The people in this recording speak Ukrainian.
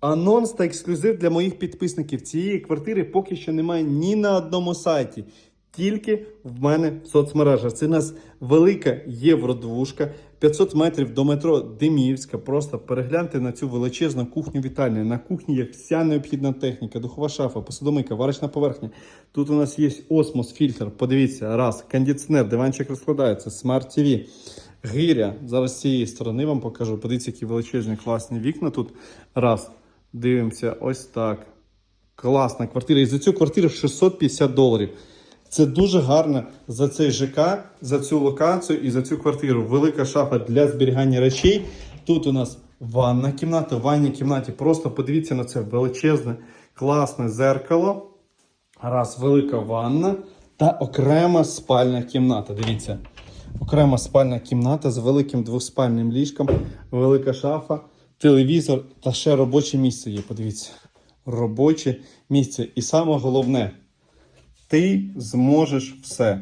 Анонс та ексклюзив для моїх підписників. Цієї квартири поки що немає ні на одному сайті. Тільки в мене в соцмережах. Це у нас велика євродвушка, 500 метрів до метро Деміївська. Просто перегляньте на цю величезну кухню вітальню. На кухні є вся необхідна техніка, духова шафа, посудомийка, варочна поверхня. Тут у нас є осмос, фільтр. Подивіться, раз, кондиціонер, диванчик розкладається, смарт ТВ. Гиря. Зараз з цієї сторони вам покажу. Подивіться, які величезні класні вікна тут. Раз. Дивимося, ось так. Класна квартира. І за цю квартиру 650 доларів. Це дуже гарно за цей ЖК, за цю локацію і за цю квартиру. Велика шафа для зберігання речей. Тут у нас ванна кімната. В ванній кімнаті просто подивіться на це величезне, класне зеркало. Раз, велика ванна та окрема спальна кімната. Дивіться. Окрема спальна кімната з великим двоспальним ліжком, велика шафа, телевізор та ще робоче місце є. Подивіться. Робоче місце. І саме головне, ти зможеш все.